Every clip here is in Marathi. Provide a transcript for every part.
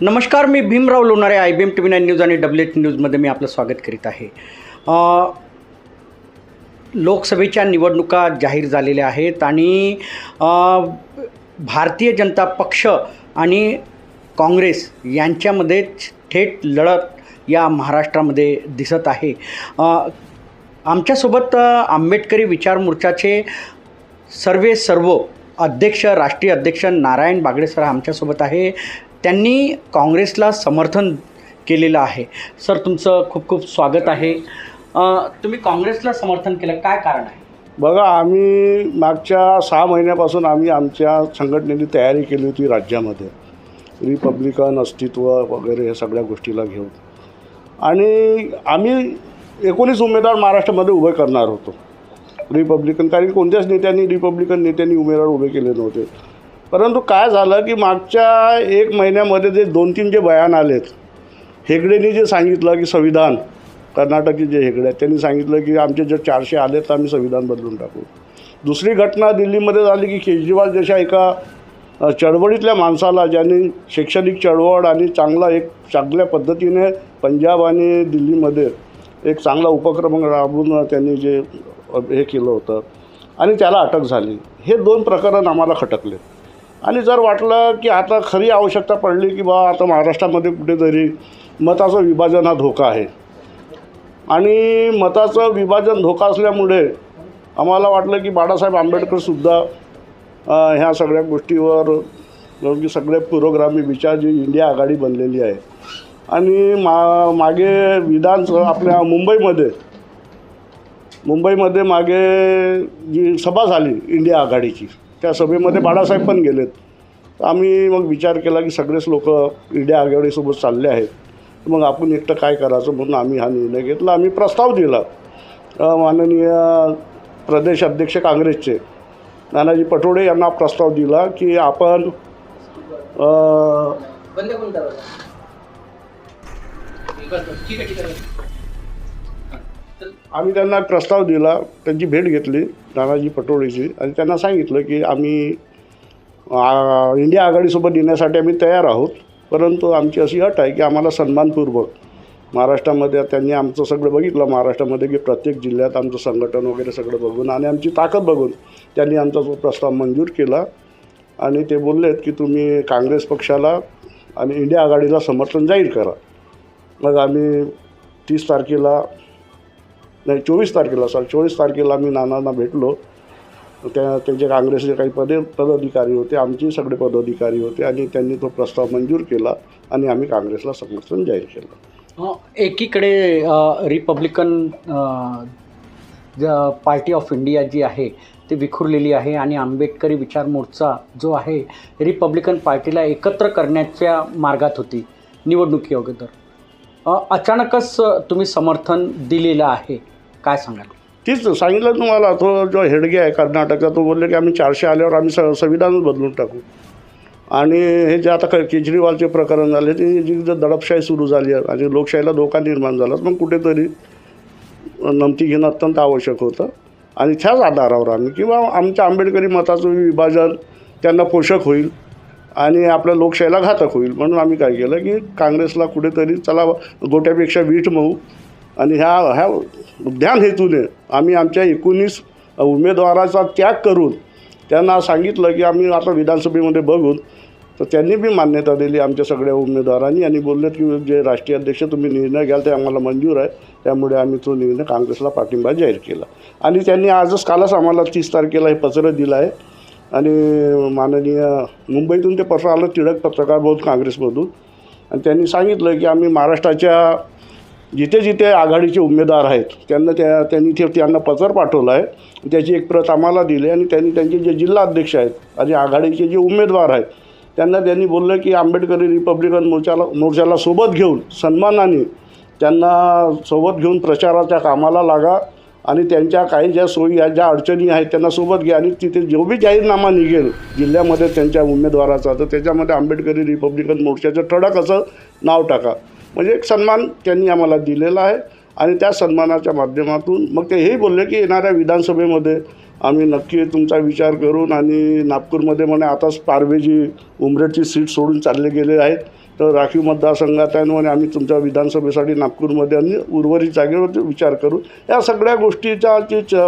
नमस्कार मी Bhimrao Lonare I B M T V nine news आणि डब्ल्यू एच न्यूजमध्ये मी आपलं स्वागत करीत आहे. लोकसभेच्या निवडणुका जाहीर झालेल्या आहेत आणि भारतीय जनता पक्ष आणि काँग्रेस यांच्यामध्ये थेट लढत या महाराष्ट्रामध्ये दिसत आहे. आमच्यासोबत आंबेडकरी विचार मोर्चाचे सर्वे सर्व अध्यक्ष राष्ट्रीय अध्यक्ष नारायण बागडे सर आमच्यासोबत आहे. त्यांनी काँग्रेसला समर्थन केलेलं आहे. सर तुमचं खूप खूप स्वागत आहे. तुम्ही काँग्रेसला समर्थन केलं. काय कारण आहे? बघा आम्ही मागच्या सहा महिन्यापासून आम्ही आमच्या संघटनेने तयारी केली होती राज्यामध्ये. रिपब्लिकन अस्तित्व वगैरे या सगळ्या गोष्टीला घेऊन. आणि आम्ही एकोणीस उमेदवार महाराष्ट्रामध्ये उभे करणार होतो. रिपब्लिकन कारण कोणत्याच नेत्यांनी रिपब्लिकन नेत्यांनी उमेदवार उभे केले नव्हते. परंतु काय झालं की मागच्या एक महिन्यामध्ये जे दोन तीन जे बयान आलेत हेगडेंनी जे सांगितलं की संविधान कर्नाटकी जे हेगडे आहेत त्यांनी सांगितलं की आमचे जे चारशे आले तर आम्ही संविधान बदलून टाकू. दुसरी घटना दिल्लीमध्ये झाली की केजरीवाल जशा एका चळवळीतल्या माणसाला ज्यांनी शैक्षणिक चळवळ आणि चांगला एक चांगल्या पद्धतीने पंजाब आणि दिल्लीमध्ये एक चांगला उपक्रम राबवून त्यांनी जे हे केलं होतं. आणि त्याला अटक झाली. हे दोन प्रकरण आम्हाला खटकले. आणि जर वाटलं की आता खरी आवश्यकता पडली की बा आता महाराष्ट्रामध्ये कुठेतरी मताचं विभाजन हा धोका आहे. आणि मताचं विभाजन धोका असल्यामुळे आम्हाला वाटलं की बाळासाहेब आंबेडकरसुद्धा ह्या सगळ्या गोष्टीवर की सगळे पुरोग्रामी विचार जी इंडिया आघाडी बनलेली आहे. आणि मा मागे विधान आपल्या मुंबईमध्ये मुंबईमध्ये मागे जी सभा झाली इंडिया आघाडीची त्या सभेमध्ये बाळासाहेब पण गेलेत. तर आम्ही मग विचार केला की सगळेच लोक इंडिया आघाडीसोबत चालले आहेत. मग आपण एकटं काय करायचं म्हणून आम्ही हा निर्णय घेतला. आम्ही प्रस्ताव दिला. माननीय प्रदेश अध्यक्ष काँग्रेसचे. नानाजी पटोडे यांना प्रस्ताव दिला की आपण अ, आम्ही त्यांना प्रस्ताव दिला त्यांची भेट घेतली नानाजी पटोळेची आणि त्यांना सांगितलं की आम्ही इंडिया आघाडीसोबत येण्यासाठी आम्ही तयार आहोत. परंतु आमची अशी अट आहे की आम्हाला सन्मानपूर्वक महाराष्ट्रामध्ये त्यांनी आमचं सगळं बघितलं महाराष्ट्रामध्ये की प्रत्येक जिल्ह्यात आमचं संघटन वगैरे सगळं बघून आणि आमची ताकद बघून त्यांनी आमचा तो प्रस्ताव मंजूर केला. आणि ते बोललेत की तुम्ही काँग्रेस पक्षाला आणि इंडिया आघाडीला समर्थन जाहीर करा. मग आम्ही तीस तारखेला नाही चोवीस तारखेला सर चोवीस तारखेला आम्ही नानांना भेटलो. त्या त्यांचे काँग्रेसचे काही पदे पदाधिकारी होते आमचे सगळे पदाधिकारी होते आणि त्यांनी तो प्रस्ताव मंजूर केला आणि आम्ही काँग्रेसला समर्थन जाहीर केलं. एकीकडे रिपब्लिकन ज- पार्टी ऑफ इंडिया जी आहे ती विखुरलेली आहे आणि आंबेडकरी विचार मोर्चा जो आहे रिपब्लिकन पार्टीला एकत्र करण्याच्या मार्गात होती. निवडणुकी अगोदर अचानकच तुम्ही समर्थन दिलेलं आहे. काय सांगाल? तीच सांगितलं तुम्हाला तो जो हेडगे आहे कर्नाटकचा तो बोलले की आम्ही चारशे आल्यावर आम्ही स संविधानच बदलून टाकू. आणि हे जे आता केजरीवालचे प्रकरण झाले ते जी जर दडपशाही सुरू झाली आहे. आणि लोकशाहीला धोका निर्माण झाला मग कुठेतरी नमती घेणं अत्यंत आवश्यक होतं. आणि त्याच आधारावर आम्ही किंवा आमच्या आंबेडकरी मताचं विभाजन त्यांना पोषक होईल. आणि आपल्या लोकशाहीला घातक होईल. म्हणून आम्ही काय केलं की काँग्रेसला कुठेतरी चला गोट्यापेक्षा वीट मऊ. आणि ह्या ह्या ध्यान हेतूने आम्ही आमच्या एकोणीस उमेदवाराचा त्याग करून त्यांना सांगितलं की आम्ही आता विधानसभेमध्ये बघून तर त्यांनी बी मान्यता दिली आमच्या सगळ्या उमेदवारांनी आणि बोललेत की जे राष्ट्रीय अध्यक्ष तुम्ही निर्णय घ्याल ते आम्हाला मंजूर आहे. त्यामुळे आम्ही तो निर्णय काँग्रेसला पाठिंबा जाहीर केला. आणि त्यांनी आजच कालच आम्हाला तीस तारखेला हे पत्र दिलं आहे. आणि माननीय मुंबईतून ते पत्र आलं टिळक पत्रकार बहुत काँग्रेसमधून. आणि त्यांनी सांगितलं की आम्ही महाराष्ट्राच्या जिथे जिथे आघाडीचे उमेदवार आहेत त्यांना त्या त्यांनी ते त्यांना पत्र पाठवलं आहे. त्याची एक प्रत आम्हाला दिली आणि त्यांनी त्यांचे जे जिल्हा अध्यक्ष आहेत आणि आघाडीचे जे उमेदवार आहेत त्यांना त्यांनी बोललं की आंबेडकरी रिपब्लिकन मोर्चाला मोर्चाला सोबत घेऊन सन्मानाने त्यांना सोबत घेऊन प्रचाराच्या कामाला लागा. आणि त्यांच्या काही ज्या सोयी आहेत ज्या अडचणी आहेत त्यांना सोबत घ्या आणि तिथे जो बी जाहीरनामा निघेल जिल्ह्यामध्ये त्यांच्या उमेदवाराचा तर त्याच्यामध्ये आंबेडकरी रिपब्लिकन मोर्चाचं ठळक असं नाव टाका. म्हणजे एक सन्मान त्यांनी आम्हाला दिलेला आहे आणि त्या सन्मानाच्या माध्यमातून मग ते हेही बोलले की येणाऱ्या विधानसभेमध्ये आम्ही नक्की तुमचा विचार करून आणि नागपूरमध्ये म्हणे आताच पारवेजी उमरेडची सीट सोडून चालले गेले आहेत. तर राखीव मतदारसंघात आहे आणि आम्ही तुमच्या विधानसभेसाठी नागपूरमध्ये आणि उर्वरित जागेवर विचार करू या सगळ्या गोष्टीच्या जी च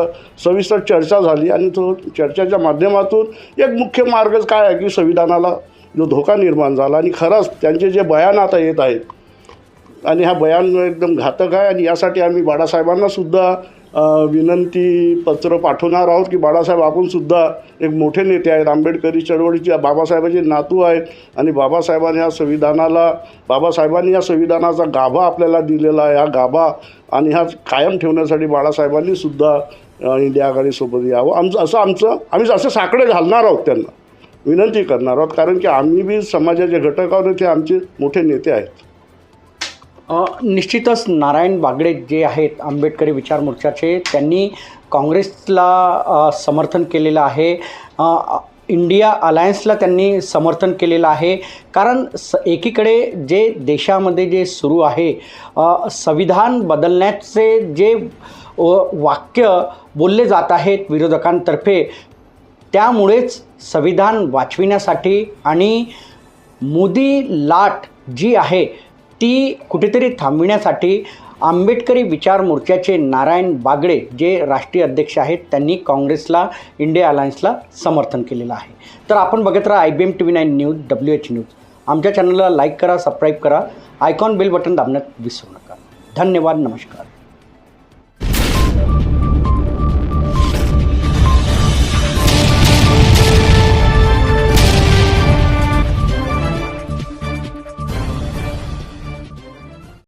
सविस्तर चर्चा झाली आणि तो चर्चेच्या माध्यमातून एक मुख्य मार्ग काय आहे की संविधानाला जो धोका निर्माण झाला आणि खरंच त्यांचे जे बयान आता येत आहेत आणि हा बयान एकदम घातक आहे आणि यासाठी आम्ही बाळासाहेबांनासुद्धा विनंती पत्र पाठवणार आहोत की बाळासाहेब आपण सुद्धा एक मोठे नेते आहेत. आंबेडकरी चळवळीचे बाबासाहेबांचे नातू आहेत आणि बाबासाहेबांनी या संविधानाला बाबासाहेबांनी या संविधानाचा गाभा आपल्याला दिलेला आहे. हा गाभा आणि हा कायम ठेवण्यासाठी बाळासाहेबांनी सुद्धा इंडिया आघाडीसोबत यावं. आमचं असं आमचं आम्ही असं साकडे घालणार आहोत त्यांना. विनंती करणार आहोत. कारण की आम्ही बी समाजाचे घटक आहोत ते आमचे मोठे नेते आहेत. निश्चितच नारायण बागडे जे आहेत आंबेडकरी विचार मोर्चाचे त्यांनी काँग्रेसला समर्थन केलेलं आहे. इंडिया अलायन्सला त्यांनी समर्थन केलेलं आहे. कारण स एकीकडे जे देशामध्ये जे सुरू आहे संविधान बदलण्याचे जे वाक्य बोलले जात आहेत विरोधकांतर्फे त्यामुळेच संविधान वाचविण्यासाठी आणि मोदी लाट जी आहे ती कुठेतरी थांबविण्यासाठी आंबेडकरी विचार मोर्चाचे नारायण बागडे जे राष्ट्रीय अध्यक्ष आहेत त्यांनी काँग्रेसला इंडिया अलायन्सला समर्थन केलेलं आहे. तर आपण बघत राहा I B M T V nine news W H news. आमच्या चॅनलला लाईक करा सबस्क्राईब करा. आयकॉन बेल बटन दाबण्यात विसरू नका. धन्यवाद नमस्कार.